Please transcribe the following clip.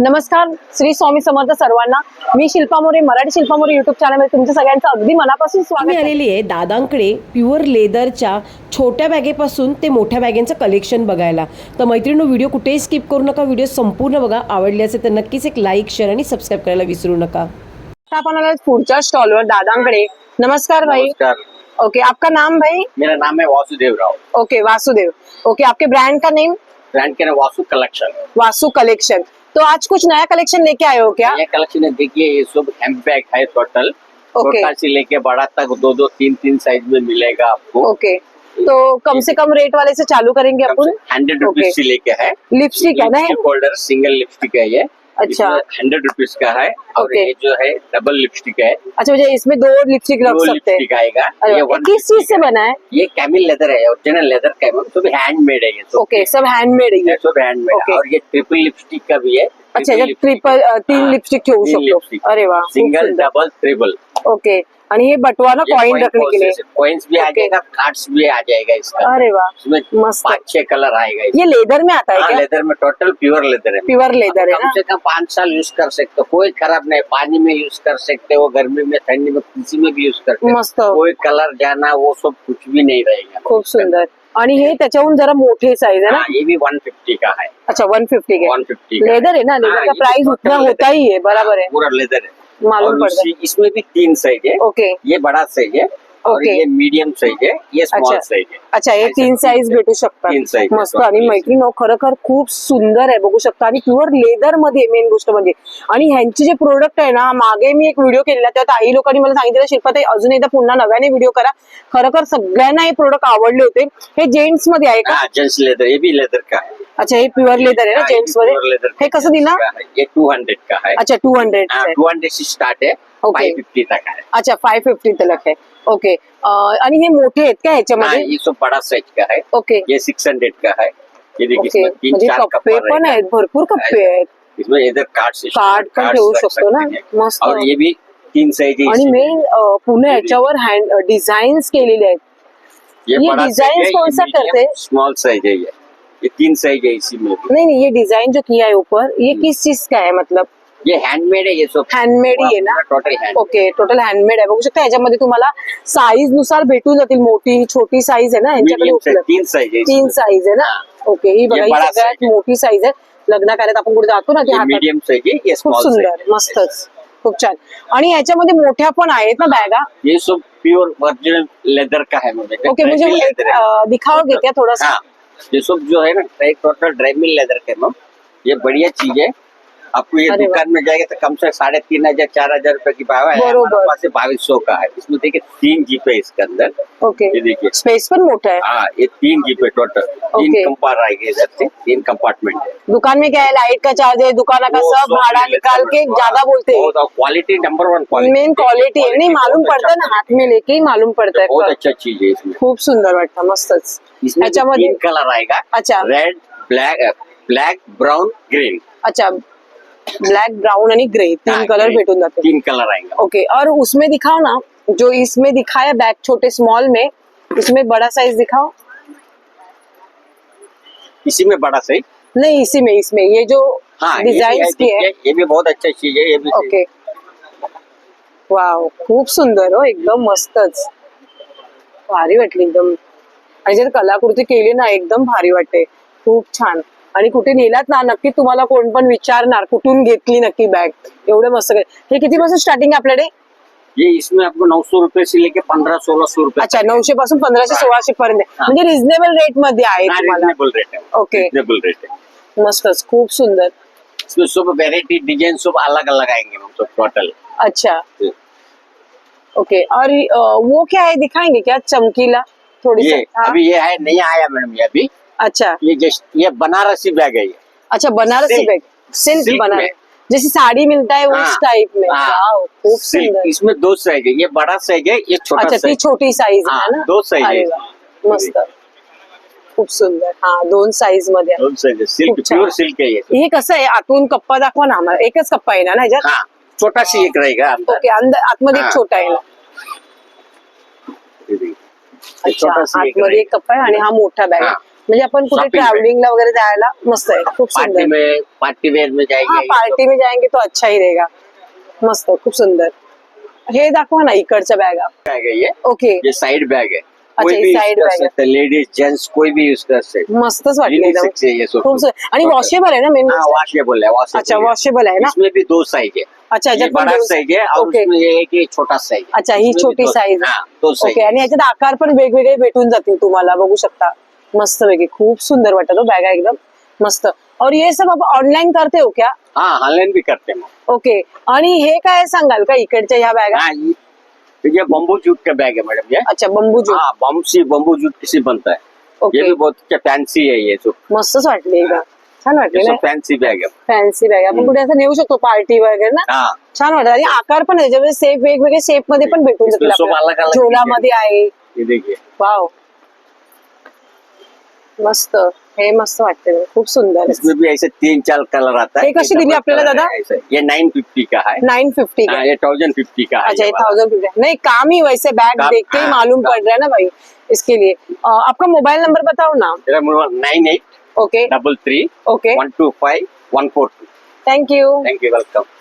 नमस्कार श्री स्वामी समर्थ सर्वांना. मी शिल्पा मोरे मराठी शिल्पा मोरे युट्यूब चॅनलमध्ये तुमचं सगळ्यांचं अगदी मनापासून स्वागत. आलेली आहे दादांकडे प्युअर लेदरच्या छोट्या बॅगेपासून ते मोठ्या बॅगेंचं कलेक्शन बघायला. तर मैत्रिणी व्हिडिओ कुठेही स्किप करू नका. व्हिडिओ संपूर्ण बघा. आवडले असेल तर नक्कीच एक लाईक शेअर आणि सबस्क्राईब करायला विसरू नका. आता आपण आलो पुढच्या स्टॉलवर दादांकडे. नमस्कार भाई. नमस्कार. ओके आपका नाम भाई? मेरा नाम है वासुदेव राव. ओके वासुदेव. ओके आपके ब्रांड का नेम ब्रांड के नाम वासु कलेक्शन वासु कलेक्शन तो आज कुछ नया कलेक्शन लेके आए हो क्या? ये कलेक्शन है देखिए ये सब हैंड बैग है टोटल छोटा से लेके बड़ा तक दो दो तीन तीन साइज़ में मिलेगा आपको। ओके तो कम से कम रेट वाले से चालू करेंगे अपन? हंड्रेड रुपीज़ से लेके है। लिपस्टिक है ना होल्डर सिंगल लिपस्टिक है ये। अच्छा। हंड्रेड रुपीज़ का है और ये जो है डबल लिपस्टिक है। अच्छा मुझे इसमें दो लिपस्टिक रख सकते हैं। आएगा। ये किस चीज़ से है। बना है? ये कैमिल लेदर है ओरिजिनल लेदर कैमिल सब हैंडमेड है ये ओके सब हैंडमेड है सब हैंडमेड है। और ये ट्रिपल लिपस्टिक का भी है। अच्छा ट्रिपल तीन हाँ, लिपस्टिक ठेवू तीन शकतो अरे वाह सिंगल डबल ट्रिपल ओके आणि हे बटवा ना कॉइन रखने के लिए. कॉइन्स भी आ जाएगा कार्ड्स भी आ जाएगा इसका। अरे वाह मस्त. पाँच छह कलर आएगा ये लेदर में आता है हाँ क्या? लेदर में टोटल प्योर लेदर है। प्योर लेदर है कम से कम पाँच साल यूज़ कर सकते हो। कोई खराब नहीं पानी में यूज़ कर सकते हो गर्मी में ठंडी में किसी में भी यूज़ करते मस्त. कोई कलर जाना वो सब कुछ भी नहीं रहेगा। खूब सुंदर. आणि हे त्याच्याहून जरा मोठे साईज है ना? हाँ ये भी वन फिफ्टी का है। अच्छा वन फिफ्टी के. वन फिफ्टी लेदर है। ना? लेदर का प्राइस उतना होता ही है बराबर है पूरा लेदर है मालूम पड़ता है। इसमें भी तीन साइज़ है। ओके। ये बड़ा साइज़ है। और ओके। ये मीडियम साइज है ये स्मॉल अच्छा. साइज है अच्छा हे तीन साईज भेटू तीन शकतात. size मस्त. आणि मैत्रिणी खरोखर खूप सुंदर आहे. बघू शकता. आणि प्युअर लेदरमध्ये मेन गोष्ट म्हणजे. आणि ह्यांचे जे प्रोडक्ट आहे ना मागे मी एक व्हिडिओ केलेला तेव्हा काही लोकांनी मला सांगितलं शिल्पाताई अजून एकदा पुन्हा नव्याने व्हिडिओ करा. खरोखर सगळ्यांना हे प्रोडक्ट आवडले होते. हे जेंट्समध्ये आहे का? हाँ जेंट्स लेदर ये भी लेदर का? है अच्छा हे प्युअर लेदर आहे ना हाँ, ये जेंट्समध्ये? pure leather हे का कसं दिला? है। ये टू हंड्रेड का है अच्छा टू हंड्रेड टू हंड्रेड से स्टार्ट है ओके। फाइव फिफ्टी तक है। अच्छा फाय फिफ्टी तलक आहे ओके आणि हे मोठे आहेत का ये सब बड़ा साइज़ का है ओके ये सिक्स हंड्रेड का है ये देखिए ओके इसमें तीन चार कप्पे पण आहेत भरपूर कप्पे आहेत. इसमें इधर कार्ड से कार्ड पण ठेवू शकतो ना? मस्त. और ये भी तीन साइज़ आणि। मेन पुन्हा याच्यावर हँड डिझाईन्स केलेले आहेत. ये है, कौन सा करते हैं? स्मॉल साइज़ है ये। ये तीन साइज़ है इसी में नहीं नहीं ये डिज़ाइन जो किया है ऊपर ये किस चीज़ का है मतलब? ये हैंडमेड है ये सब. हँडमेड ही आहे ना? Total hand okay total handmade आहे. बघू शकता याच्यामध्ये तुम्हाला साईज नुसार भेटून जातील. मोठी छोटी साईज आहे ना? यांच्याकडे उपलब्ध. तीन साइज़ है तीन। साईज आहे ना? ओके ही बघा ही सगळ्यात है. मोठी साईज आहे. लग्न कार्यात आपण कुठे जातो ना ये मीडियम साइज़ है ये खूप स्मॉल सुंदर मस्तच. खूप छान. आणि याच्यामध्ये मोठ्या पण आहेत ना बॅगा? ये सब प्योर ओरिजिनल लेदर का है मुझे ओके मुझे है। दिखाओगे क्या थोड़ा सा हाँ. ये सब जो है ना टोटल मिल लेदर के मैम ये बढ़िया चीज़ है आपको ये दुकान में जाएगा तो कम से कम साढ़े तीन हज़ार चार हज़ार रूपए की भाव है। पास बाईस सौ का है। इसमें देखिए तीन जीप है इसके अंदर। ओके। ये देखिए। स्पेस पर मोटा है? हाँ ये तीन जीप है टोटल तीन ओके। कंपार आएँगे इधर से तीन कंपार्टमेंट है। दुकान में क्या है? लाइट का चार्ज है दुकान का सब भाड़ा निकाल के ज़्यादा बोलते हैं। Quality number one quality main quality है। नहीं मालूम पड़ता है ना हाथ में लेके ही मालूम पड़ता अच्छा- बहुत है अच्छा चीज़ है इसमें। खूप सुंदर वाटतं मस्तच इसमें भी याच्यामध्ये तीन कलर आएगा अच्छा। Red black black brown green अच्छा ब्लैक ब्राउन आणि ग्रे तीन कलर भेटून जाते. तीन कलर आएँगे ओके और उसमें दिखाओ ना जो इसमें दिखाया बैग छोटे स्मॉल में इसमें बड़ा साइज़ दिखाओ। इसी में बड़ा सही नहीं इसी में इसमें ये जो हाँ है, डिज़ाइन की है। ये भी बहुत अच्छा चीज़ है ये भी ओके वाव खूप सुंदर हो एकदम मस्तच. भारी वाटली एकदम. आणि जर कलाकृती केली ना एकदम भारी वाटते. खूप छान. आणि कुठे नेलात ना नक्की तुम्हाला कोण पण विचारणार कुठून घेतली नक्की बॅग एवढं मस्त हे किती पासून स्टार्टिंग आपल्याकडे? ये इसमें आपको नौ सौ रुपये से लेके पंद्रह सोलह सौ रुपये. अच्छा नऊशे पासून पंधराशे सोळाशे पर्यंत. म्हणजे रिझनेबल रेट मध्ये आहे रिजनेबल रेट है ओके. रिजनेबल रेट है मस्तच खूप सुंदर. इसमें सब वेरायटी डिज़ाइन सब अलग अलग आएँगे टोटल अच्छा. ओके और वो क्या है दिखाएँगे क्या चमकीला? थोड़ी ये हाँ? अभी ये है नहीं आया मैडम ये अभी। अच्छा। ये जस्ट ये बनारसी बैग है ये। अच्छा बनारसी बैग। सिल्क में। जैसे साड़ी मिलता है उस हाँ, टाइप में। हाँ। वाओ खूप Silk, सुंदर। इसमें दो साइज़ है। ये बड़ा साइज़ है ये छोटा अच्छा ती साइज़ छोटी साईज हाँ, ना? दो size अरे आहे. वा, मस्त खूप सुंदर। हा दोन साईज मध्ये दोन साइज़ है सिल्क प्योर सिल्क है ये हे कसं आहे आतून कप्पा दाखवा ना आम्हाला. एकच कप्पा ना ना ह्याच्यात हाँ छोटा सी एक रहेगा ओके अंदर आतमध्ये एक हाँ. छोटा आहे ना। ये देखिए। ये अच्छा छोटा सी एक आतमध्ये एक कप्पा आहे आणि हा मोठा बॅग आहे. हाँ. म्हणजे आपण कुठे Shopping ट्रॅव्हलिंगला वगैरे जायला मस्त आहे. खूप पार्टी सुंदर. में पार्टी वेयर में हाँ जाएंगे पार्टी में जाएंगे तो अच्छा ही रहेगा. मस्त खूप सुंदर. हे दाखवा ना इकडच्या बॅगा. बैग है ये. ओके ये साइड बैग है अच्छा, कोई ये भी यूज side कर bag है। सकते लेडीज जेंट्स कोई भी यूज कर सकते मस्तच वाटले Unisex एकदम. है ये सब खूप सुंदर. आणि. वॉशेबल आहे ना मेन हाँ वॉशेबल है washable अच्छा है। वॉशेबल आहे ना? इसमें भी दो साइज है अच्छा ये याच्यात पण बड़ा दोन- साइज है और ओके उसमें ये कि छोटा साइज है अच्छा ही छोटी साईज हाँ साइज ओके आणि याच्यात आकार पण वेगवेगळे भेटून जातील तुम्हाला बघू शकता. मस्त पैकी खूप सुंदर वाटत. हो बॅगा एकदम मस्त. और ये सब आप ऑनलाइन करते हो क्या? हाँ ऑनलाइन भी करते हैं. ओके आणि हे काय सांगाल का इकडच्या ह्या बॅगा हाँ ये ये बम्बू जूट का बैग है मैडम ये अच्छा बंबू जूट हाँ बम्सी बम्बू जूट किसी बनता है ये ओके भी बहुत अच्छा फैंसी है ये जो मस्तच वाटली एकदम. छान ये वाटली सब ना? फैंसी बैग है फॅन्सी बॅग आपण कुठे असं नेऊ शकतो पार्टी वगैरे ना? हाँ. छान वाटत. आणि आकार पण आहे. त्याच्यामध्ये सेफ़ वेगवेगळे शेप मध्ये पण भेटून जातील इसमें आपल्याला. झोलामध्ये आहे. ये देखिए वाव मस्त हे मस्त वाटते खूप सुंदर आहे. इसमें भी ऐसे तीन चार कलर आता है. ये कशी दिली आपल्याला दादा? ऐसे। ये नाइन फिफ्टी का है. नाइन फिफ्टी हाँ, ये थाउज़ेंड फिफ्टी का है अच्छा ये थाउज़ेंड फिफ्टी नहीं काम ही वैसे बैग देख के ही मालूम। पड़ रहा है ना भाई इसके लिए। आपका मोबाइल नंबर बताओ ना। मेरा mobile nine eight okay double three okay one two five one four two. Thank you thank you welcome